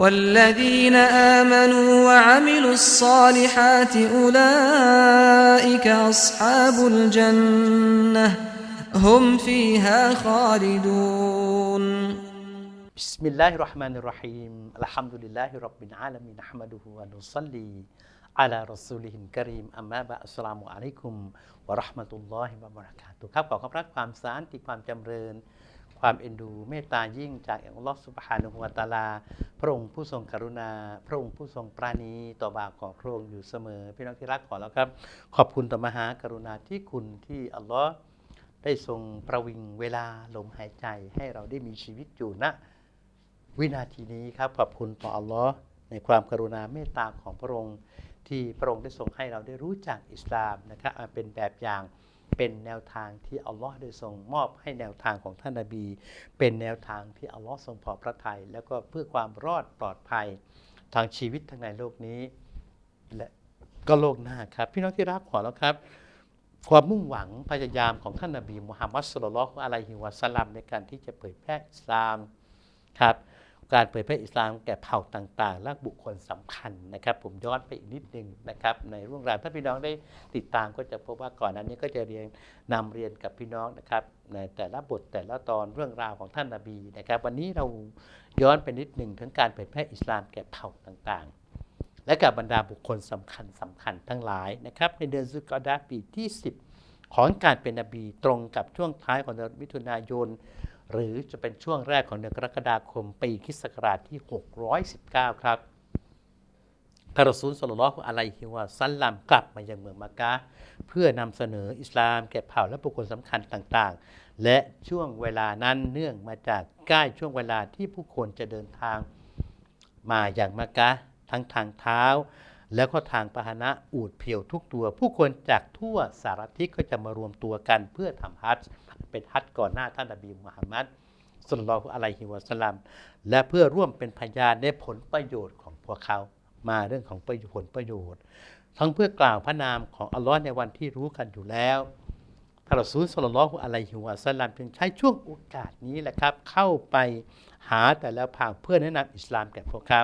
والذين آمنوا وعملوا الصالحات أولئك أصحاب الجنة هم فيها خالدون بسم الله الرحمن الرحيم الحمد لله رب العالمين نحمده ونصلي على رسوله الكريم أما بعد السلام عليكم ورحمة الله وبركاته ครับขอความรักความสานติความจำเริญ ความเอ็นดูเมตตายิ่งจากอัลลอฮฺสุบฮานะฮูวตาลา พระองค์ผู้ทรงกรุณา พระองค์ผู้ทรงปราณีต่อบาปของพระองค์อยู่เสมอ พี่น้องที่รักขอแล้วครับ ขอบคุณต่อมหากรุณาที่คุณที่อัลลอฮ์ได้ทรงประวิงเวลาลมหายใจให้เราได้มีชีวิตอยู่ณวินาทีนี้ครับขอบคุณต่ออัลลอฮ์ในความกรุณาเมตตาของพระองค์ที่พระองค์ได้ทรงให้เราได้รู้จักอิสลามนะครับเป็นแบบอย่าง เป็นแนวทางที่อัลลอฮ์ได้ทรงมอบให้แนวทางของท่านนบี เป็นแนวทางที่อัลลอฮ์ทรงพอพระทัยแล้วก็เพื่อความรอดปลอดภัยทางชีวิตทั้งในโลกนี้ และก็โลกหน้าครับ พี่น้องที่รักขอแล้วครับ ความมุ่งหวังพยายามของท่านนบีมุฮัมมัดสุลลัลฮุอะลัยฮิวะสัลลัมในการที่จะเผยแพร่อิสลามครับ การเผยแพร่อิสลามแก่เผ่าต่างๆ และบุคคลสำคัญนะครับ ผมย้อนไปอีกนิดนึงนะครับ ในเรื่องราวถ้าพี่น้องได้ติดตามก็จะพบว่าก่อนหนั้นนี้ก็จะเรียนนำเรียนกับพี่น้องนะครับในแต่ละบทแต่ละตอนเรื่องราวของท่านนาบีนะครับ วันนี้เราย้อนไปนิดหนึ่งถึงการเผยแพร่อิสลามแก่เผ่าต่างๆ และกับบรรดาบุคคลสำคัญสำคัญทั้งหลายนะครับในเดือนซุกอดาปีที่ 10 ของการเป็นนบีตรงกับช่วงท้ายของเดือนมิถุนายน หรือจะเป็นช่วงแรกของเดือนกรกฎาคมปีคิศกราชที่ 619 ครับทารอซูลสลลัลลอฮุอะลัยฮิวะซัลลัมกลับมายังเมืองมักกะเพื่อนำเสนออิสลามแก่เผ่าและบุคคลสำคัญต่างๆ และช่วงเวลานั้นเนื่องมาจากใกล้ช่วงเวลาที่ผู้คนจะเดินทางมาอย่างมักกะทั้งทางเท้า แล้วก็ทางพาหนะอูดเพียวทุกตัว ผู้คนจากทั่วสารทิศก็จะมารวมตัวกันเพื่อทำฮัจญ์ เป็นฮัจก่อนหน้าท่านนบีมุฮัมมัดสุลลัลอฮุอะลัยฮิวะสลลัมและเพื่อร่วมเป็นพยานในผลประโยชน์ของพวกเขามาเรื่องของประโยชน์ผลประโยชน์ ทั้งเพื่อกล่าวพระนามของอัลลอฮ์ในวันที่รู้กันอยู่แล้วท่านรอซูลสุลลัลอฮุอะลัยฮิวะสลลัมจึงใช้ช่วงโอกาสนี้แหละครับ เข้าไปหาแต่ละผ่าเพื่อแนะนำอิสลามแก่พวกเขา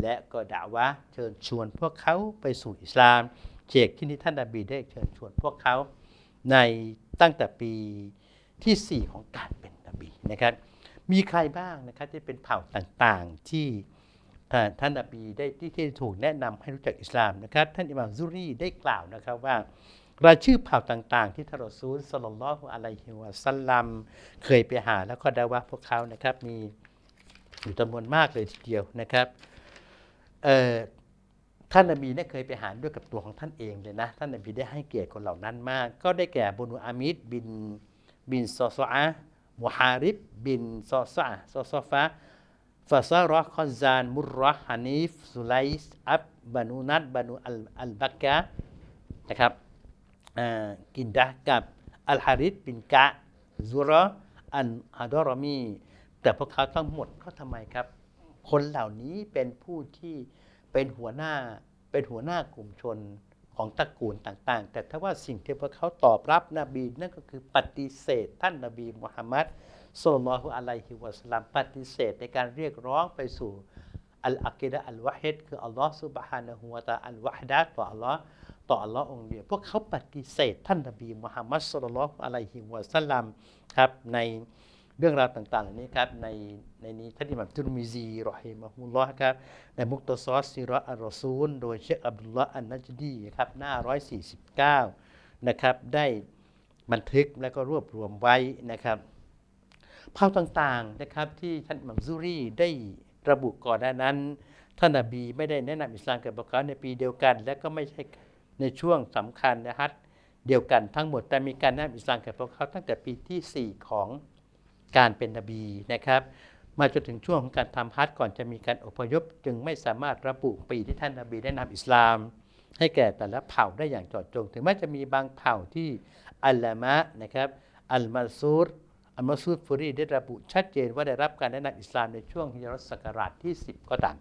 และก็ด่าว่าเชิญชวนพวกเขาไปสู่อิสลามเจกที่นี้ท่านนบีได้เชิญชวนพวกเขาในตั้งแต่ปี ที่ 4 ของการเป็นนบีนะครับ มีใครบ้างนะครับที่เป็นเผ่าต่างๆที่ท่านนบีได้ที่ที่ถูกแนะนำให้รู้จักอิสลามนะครับ ท่านอิหม่ามซุรีได้กล่าวนะครับว่ารายชื่อเผ่าต่างๆ ที่ทารซูลสลลัลอฮุอะลัยฮิวะสัลลัมเคยไปหาแล้วก็ได้ว่าพวกเขานะครับมีอยู่จำนวนมากเลยทีเดียวนะครับท่านนบีเนี่ยเคยไปหาด้วยกับตัวของท่านเองเลยนะ ท่านนบีได้ให้เกียรติคนเหล่านั้นมาก ก็ได้แก่บุนูอามิดบิน บินซอซอามุฮาริบบินซอซาซอซอฟาฟาซารอคอนซานมุรรฮานิฟสุไลส์อับบานูนัดบานูอัลอัลบักกะนะครับกินดะกับอัลฮาริดบินกะซุรออันฮาดอรมีแต่พวกเขาทั้งหมดก็ทำไมครับ คนเหล่านี้เป็นผู้ที่เป็นหัวหน้าเป็นหัวหน้ากลุ่มชน ของตระกูลต่างๆ แต่ถ้าว่าสิ่งที่พวกเขาตอบรับนบีนั่นก็คือปฏิเสธ ท่านนบีมุฮัมมัดสุลลัลฮุอะลัยฮิวะสลลัมปฏิเสธในการเรียกร้องไปสู่อัลอากิดะอัลวะฮิดคืออัลลอฮ์ซุบฮานะฮูวะตะอัลวะฮดะต่ออัลลอฮ์ต่ออัลลอฮ์องเดียวพวกเขาปฏิเสธ ท่านนบีมุฮัมมัดสุลลัลฮุอะลัยฮิวะสลลัมครับใน เรื่องราวต่างๆเหล่านี้ครับในในนี้ท่านอิหม่ามตุรมิซีรอฮิมะฮุลลอฮ์ครับในมุกตซอสซิรออัลรอซูล โดยเชคอับดุลลาห์อันนัจดีครับหน้า 149 นะครับ ได้บันทึกและก็รวบรวมไว้นะครับเผ่าต่างๆนะครับที่ท่านอิหม่ามซุรีได้ระบุก่อนหน้านั้น ท่านนบีไม่ได้แนะนำอิสลามกับพวกเขาในปีเดียวกัน และก็ไม่ใช่ในช่วงสำคัญนะฮัตเดียวกันทั้งหมดแต่มีการแนะนำอิสลามกับพวกเขาตั้งแต่ปีที่ 4 ของ การเป็นนบีนะครับมาจนถึงช่วงของการทำฮัจญ์ก่อนจะมีการอพยพ จึงไม่สามารถระบุปีที่ท่านนบีได้นำอิสลาม ให้แก่แต่ละเผ่าได้อย่างเจาะจง ถึงแม้จะมีบางเผ่าที่อัลลามะนะครับอัลมาซูรอัลมาซูรฟุรีได้ระบุชัดเจนว่าได้รับการแนะนำอิสลามในช่วงฮิจรัสศักราชที่ 10 ก็ตาม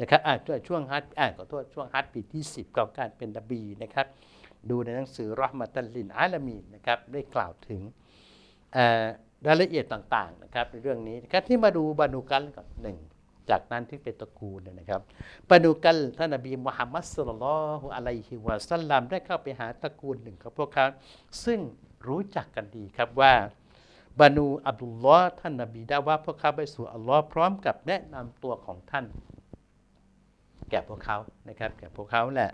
นะครับอ่าช่วงฮัจญ์อ่าขอโทษช่วงฮัจญ์ปีที่ 10 ของการเป็นนบีนะครับดูในหนังสือรอห์มัตัลลินอาลามีนนะครับได้กล่าวถึงอ่า รายละเอียดต่างๆนะครับในเรื่องนี้นะครับที่มาดูบานูกันก่อนหนึ่งจากนั้นที่เป็นตระกูลนะครับปาดูกันท่านนบีมุฮัมมัดสุลลัลอฮุอะลัยฮิวะสัลลัมได้เข้าไปหาตระกูลหนึ่งของพวกเขาซึ่งรู้จักกันดีครับว่าบานูอับดุลลอฮ์ท่านนบีได้ว่าพวกเขาไปสู่อัลลอฮ์พร้อมกับแนะนำตัวของท่าน แก่พวกเขานะครับ แก่พวกเขาแหละ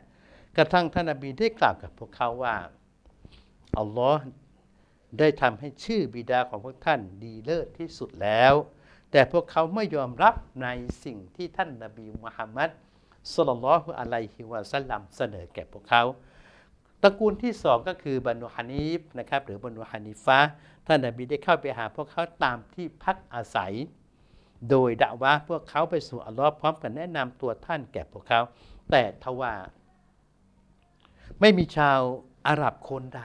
กระทั่งท่านนบีได้กล่าวกับพวกเขาว่าอัลลอฮ์ ได้ทำให้ชื่อบิดาของพวกท่านดีเลิศที่สุดแล้ว แต่พวกเขาไม่ยอมรับในสิ่งที่ท่านนบีมุฮัมมัดสุลลัลอฮุอะลัยฮิวะสัลลัมเสนอแก่พวกเขาตระกูลที่สองก็คือบรรนุฮานีฟนะครับหรือบรรนุฮานิฟะท่านนบีได้เข้าไปหาพวกเขาตามที่พักอาศัย โดยด่าว่าพวกเขาไปสู่อัลลอฮ์พร้อมกับแนะนำตัวท่านแก่พวกเขา แต่ทว่า ไม่มีชาวอาหรับคนใด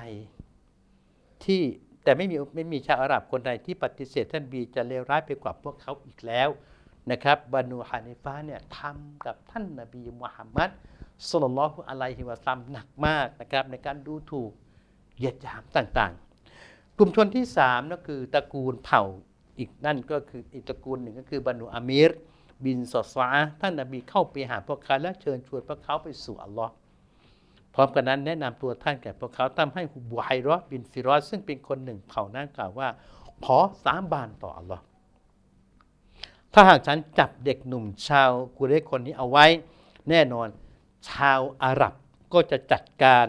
ที่แต่ไม่มีไม่มีชาวอาหรับคนใดที่ปฏิเสธท่านบีจะเลวร้ายไปกว่าพวกเขาอีกแล้วนะครับบรรนูฮานิฟะเนี่ยทำกับท่านนบีมุฮัมมัดสุลลัลลอฮุอะลัยฮิวะซัมหนักมากนะครับในการดูถูกเหยียดหยามต่างๆ กลุ่มชนที่สามก็คือตระกูลเผ่าอีกนั่นก็คืออีกตระกูลหนึ่งก็คือบรรนูอามิรบินซอซาท่านนบีเข้าไปหาพวกเขาและเชิญชวนพวกเขาไปสู่อัลลอฮ์ พร้อมกันนั้นแนะนำตัวท่านแก่พวกเขาทำให้ฮุบไฮรอบินฟิรอสซึ่งเป็นคนหนึ่งเผ่านั้นกล่าวว่า ขอสามบานต่ออัลลอฮ์ถ้าหากฉันจับเด็กหนุ่มชาวกุเรคนนี้เอาไว้ แน่นอน ชาวอาหรับก็จะจัดการ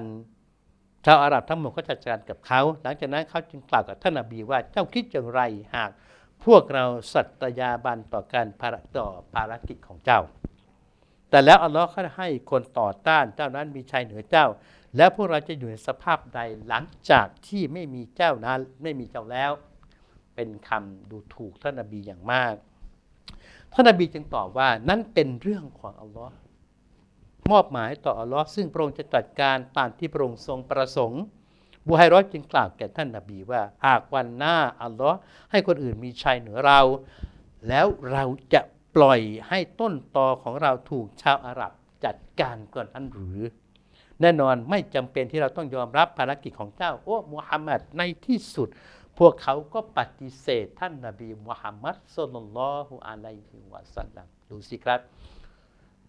ชาวอาหรับทั้งหมดก็จัดการกับเขา หลังจากนั้นเขาจึงกล่าวกับท่านนบีว่าเจ้าคิดอย่างไรหาก พวกเราสัตยาบันต่อการภารต่อภารกิจของเจ้า แต่แล้วอัลลอฮ์ก็ให้คนต่อต้านเจ้านั้นมีชัยเหนือเจ้า แล้วพวกเราจะอยู่ในสภาพใดหลังจากที่ไม่มีเจ้านั้นไม่มีเจ้าแล้ว เป็นคำดูถูกท่านนบีอย่างมาก ท่านนบีจึงตอบว่านั่นเป็นเรื่องของอัลลอฮ์มอบหมายต่ออัลลอฮ์ซึ่งพระองค์จะจัดการตามที่พระองค์ทรงประสงค์บูไฮรอดจึงกล่าวแก่ท่านนบีว่าหากวันหน้าอัลลอฮ์ให้คนอื่นมีชัยเหนือเรา แล้วเราจะ ปล่อยให้ต้นตอของเราถูกชาวอาหรับจัดการก่อนนั้นหรือ แน่นอนไม่จำเป็นที่เราต้องยอมรับภารกิจของเจ้า โอ้มุฮัมมัดในที่สุด พวกเขาก็ปฏิเสธท่านนบีมุฮัมมัดสุลลัลลอฮุอะลัยฮิวะสัลลัมดูสิครับ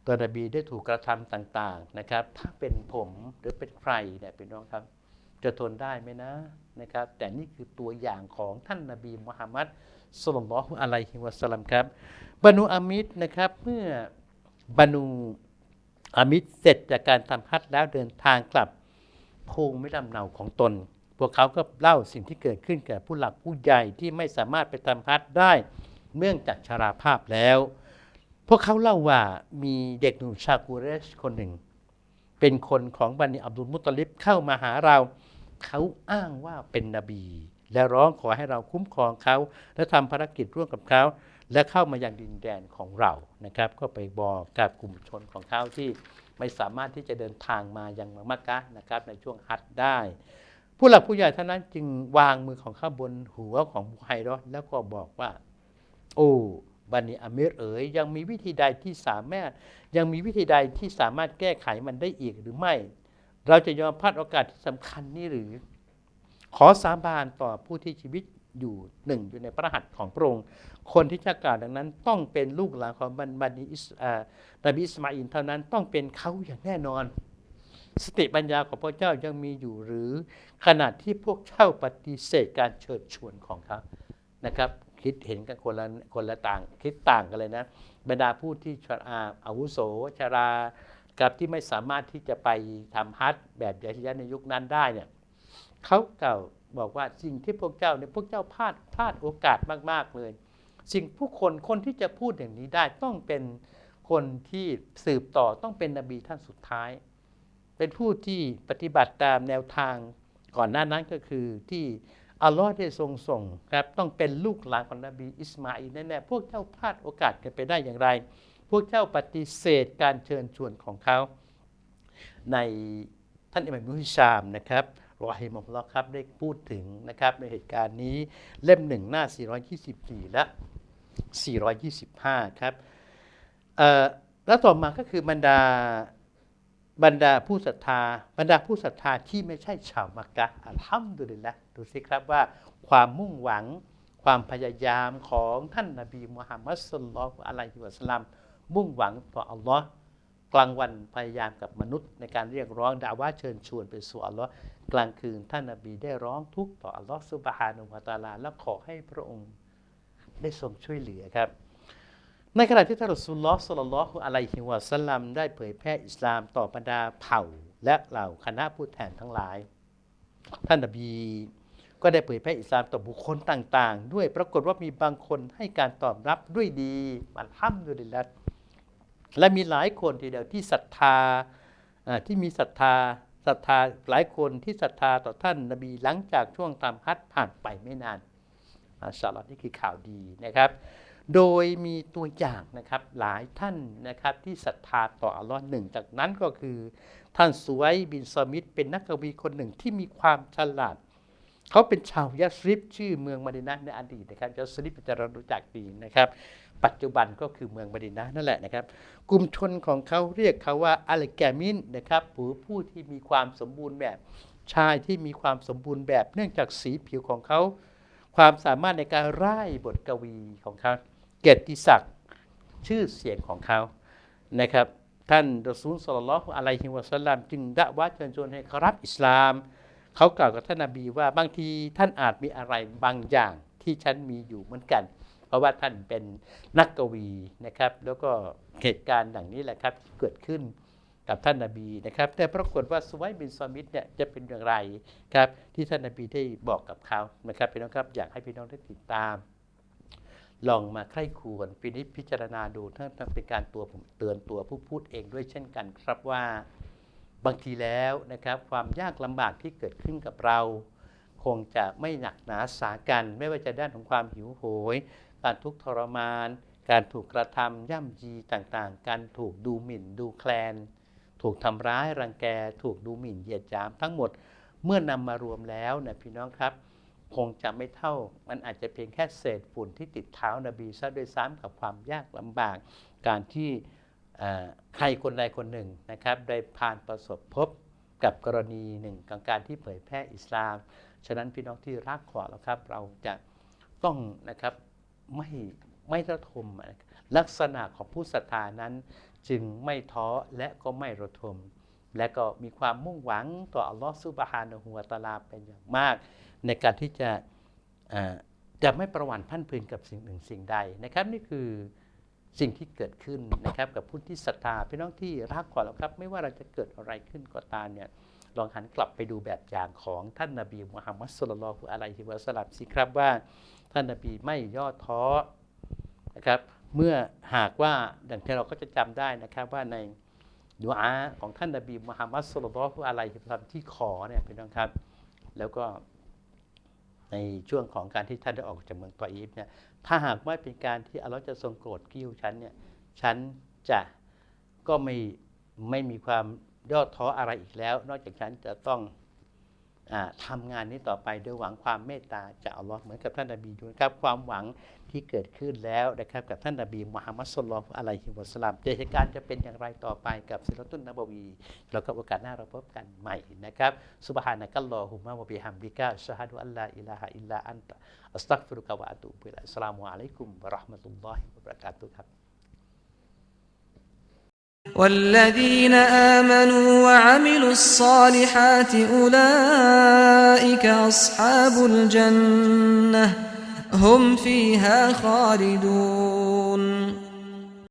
ตัวนบีได้ถูกกระทำต่างๆนะครับ ถ้าเป็นผมหรือเป็นใครเนี่ยเป็นน้องครับ จะทนได้ไหมนะนะครับ แต่นี่คือตัวอย่างของท่านนบีมุฮัมมัดสุลลัลลอฮุอะลัยฮิวะสัลลัมครับ บรรนูอามิดนะครับเมื่อบรรนูอามิดเสร็จจากการทำฮัจญ์แล้วเดินทางกลับภูมิลำเนาของตน พวกเขาก็เล่าสิ่งที่เกิดขึ้นแก่ผู้หลักผู้ใหญ่ที่ไม่สามารถไปทำฮัจญ์ได้เนื่องจากชราภาพแล้ว พวกเขาเล่าว่ามีเด็กหนุ่มชากูเรชคนหนึ่ง เป็นคนของบันิอับดุลมุตลิบเข้ามาหาเรา เขาอ้างว่าเป็นนบี และร้องขอให้เราคุ้มครองเขา และทำภารกิจร่วมกับเขา และเข้ามายังดินแดนของเรานะครับ ก็ไปบอกกับกลุ่มชนของเขาที่ไม่สามารถที่จะเดินทางมายังมักกะนะครับ ในช่วงฮัจได้ ผู้หลักผู้ใหญ่ท่านนั้นจึงวางมือของเขาบนหัวของไฮรอดแล้วก็บอกว่า โอ้บันิอามิรเอ๋ยยังมีวิธีใดที่สามารถยังมีวิธีใดที่สามารถแก้ไขมันได้อีกหรือไม่ เราจะยอมพลาดโอกาสที่สำคัญนี้หรือ ขอสาบานต่อผู้ที่ชีวิต อยู่หนึ่งอยู่ในพระหัตถ์ของพระองค์ คนที่จะกล่าวดังนั้นต้องเป็นลูกหลานของบันบันิอิสอ่านบีอิสมาอินเท่านั้นต้องเป็นเขาอย่างแน่นอน สติปัญญาของพระเจ้ายังมีอยู่หรือขนาดที่พวกเจ้าปฏิเสธการเชิญชวนของเขานะครับคิดเห็นกันคนละคนละต่าง คิดต่างกันเลยนะบรรดาผู้ที่ชราอาวุโสชรากับที่ไม่สามารถที่จะไปทำฮัทแบบยาฮิยะในยุคนั้นได้เนี่ยเขากล่าว บอกว่าสิ่งที่พวกเจ้าเนี่ยพวกเจ้าพลาดพลาดโอกาสมาก ๆ เลย สิ่งผู้คนคนที่จะพูดอย่างนี้ได้ต้องเป็นคนที่สืบต่อต้องเป็นนบีท่านสุดท้าย เป็นผู้ที่ปฏิบัติตามแนวทางก่อนหน้านั้นก็คือที่อัลลอฮ์ได้ทรงส่งครับต้องเป็นลูกหลานของนบีอิสมาอิลแน่ๆพวกเจ้าพลาดโอกาสกันไปได้อย่างไร พวกเจ้าปฏิเสธการเชิญชวนของเขา ในท่านอิหม่ามมุฮิชามนะครับ รอฮิมอฮุลลอฮ์ครับได้พูดถึงนะครับในเหตุการณ์นี้เล่มหนึ่งหน้า 424 และ 425 ครับแล้วต่อมาก็คือบรรดาบรรดาผู้ศรัทธา บรรดาผู้ศรัทธาที่ไม่ใช่ชาวมักกะฮ์อัลฮัมดุลิลละดูสิครับว่าความมุ่งหวังความพยายามของท่านนบีมุฮัมมัดสุลลัลอฮุอะลัยฮิวะสลัมมุ่งหวังต่ออัลลอฮ์ กลางวันพยายามกับมนุษย์ในการเรียกร้องดาว่าเชิญชวนไปสู่อัลลอฮ์กลางคืนท่านนบีได้ร้องทุกข์ต่ออัลลอฮ์ซุบฮานุวะตาลา และขอให้พระองค์ได้ทรงช่วยเหลือครับ ในขณะที่ท่านรอซูลลอฮ์สุลลัลอฮุอะลัยฮิวะสัลลัมได้เผยแพร่อิสลามต่อบรรดาเผ่าและเหล่าคณะผู้แทนทั้งหลาย ท่านนบีก็ได้เผยแพร่อิสลามต่อบุคคลต่าง ๆ ด้วยปรากฏว่ามีบางคนให้การตอบรับด้วยดีอัลฮัมดุลิลละ และมีหลายคนทีเดียวที่ศรัทธาที่มีศรัทธาศรัทธาหลายคนที่ศรัทธาต่อท่านนบีหลังจากช่วงตามฮัดผ่านไปไม่นานมาชาอัลลอฮ์นี่คือข่าวดีนะครับ โดยมีตัวอย่างนะครับหลายท่านนะครับที่ศรัทธาต่ออัลลอฮ์หนึ่งจากนั้นก็คือ ท่านสวยบินซอมิดเป็นนักกวีคนหนึ่งที่มีความฉลาด เขาเป็นชาวยัสริบชื่อเมืองมะดินะในอดีตนะครับยัสริบจะเรารู้จักดีนะครับ ปัจจุบันก็คือเมืองมะดินะนั่นแหละนะครับ กลุ่มชนของเขาเรียกเขาว่าอัลแกมินนะครับหรือผู้ที่มีความสมบูรณ์แบบ ชายที่มีความสมบูรณ์แบบ เนื่องจากสีผิวของเขา ความสามารถในการร่ายบทกวีของเขา เกียรติศักดิ์ชื่อเสียงของเขานะครับท่านรอซูลสลลัลลอฮุอะลัยฮิวะสัลลัมจึงดะว่าเชิญชวนให้เขารับอิสลาม เขากล่าวกับท่านนบีว่าบางทีท่านอาจมีอะไรบางอย่างที่ฉันมีอยู่เหมือนกัน เพราะว่าท่านเป็นนักกวีนะครับ แล้วก็เหตุการณ์ดังนี้แหละครับเกิดขึ้นกับท่านนาบีนะครับ แต่ปรากฏว่าสวัยบินซอมิดเนี่ยจะเป็นอย่างไรครับที่ท่านนาบีได้บอกกับเขานะครับพี่น้องครับอยากให้พี่น้องได้ติดตาม ลองมาใคร่ครวญพินิจพิจารณาดูถ้าเป็นการตัวผมเตือนตัวผู้พูดเองด้วยเช่นกันครับว่า บางทีแล้วนะครับความยากลำบากที่เกิดขึ้นกับเรา คงจะไม่หนักหนาสากัน ไม่ว่าจะด้านของความหิวโหย การทุกข์ทรมาน การถูกกระทำย่ำยีต่างๆ การถูกดูหมิ่นดูแคลน ถูกทำร้ายรังแก ถูกดูหมิ่นเหยียดหยามทั้งหมดเมื่อนำมารวมแล้วนะพี่น้องครับ คงจะไม่เท่ามันอาจจะเพียงแค่เศษฝุ่นที่ติดเท้านบีซะด้วยซ้ำกับความยากลำบาก การที่ ใครคนใดคนหนึ่งนะครับได้ผ่านประสบพบกับกรณีหนึ่งของการที่เผยแพร่อิสลาม ฉะนั้นพี่น้องที่รักขอแล้วครับเราจะต้องนะครับไม่ไม่ระทมลักษณะของผู้ศรัทธานั้น จึงไม่ท้อและก็ไม่ระทม และก็มีความมุ่งหวังต่ออัลลอฮฺซุบฮานะฮูวตะอาลาเป็นอย่างมาก ในการที่จะจะไม่ประวันพันพืนกับสิ่งหนึ่งสิ่งใดนะครับนี่คือ สิ่งที่เกิดขึ้นนะครับกับผู้ที่ศรัทธาพี่น้องที่รักขอแล้วครับ ไม่ว่าเราจะเกิดอะไรขึ้นก็ตามเนี่ยลองหันกลับไปดูแบบอย่างของท่านนาบีมุฮัมมัดสุลลัลลอฮุอะลัยฮิวะสลัมสิครับว่าท่านนาบีไม่ย่อท้อนะครับเมื่อหากว่าดังที่เราก็จะจำได้นะครับว่าในดุอาของท่านนาบีมุฮัมมัดสุลลัลลอฮุอะลัยฮิวะสลัมที่ขอเนี่ยพี่น้องครับ แล้วก็ ในช่วงของการที่ท่านได้ออกจากเมืองตออีฟเนี่ยถ้าหากว่าเป็นการที่อัลลอฮ์จะทรงโกรธกิ้วฉันเนี่ยฉันจะก็ไม่ไม่มีความย่อท้ออะไรอีกแล้ว นอกจากฉันจะต้อง อาทำงานนี้ต่อไปด้วยหวังความเมตตาจากอัลลอฮ์เหมือนกับท่านนบีด้วยครับความหวังที่เกิดขึ้นแล้วนะครับกับท่านนบีมุฮัมมัดสุลลัลอฮุอะลัยฮิวะสลลัมเหตุการณ์จะเป็นอย่างไรต่อไปกับซิรตุนนบวีแล้วก็โอกาสหน้าเราพบกันใหม่นะครับซุบฮานะกัลลอฮุมะวะบิฮัมดิกะชะฮะดุอัลลาอิลาฮะอิลลาอันตะอัสตัฆฟิรุกะวะอะตูบิอิลัยฮิอัสสลามุอะลัยกุมวะเราะห์มะตุลลอฮิวะบะเราะกาตุฮ์ครับ والذين آمنوا وعملوا الصالحات أولئك أصحاب الجنة هم فيها خالدون.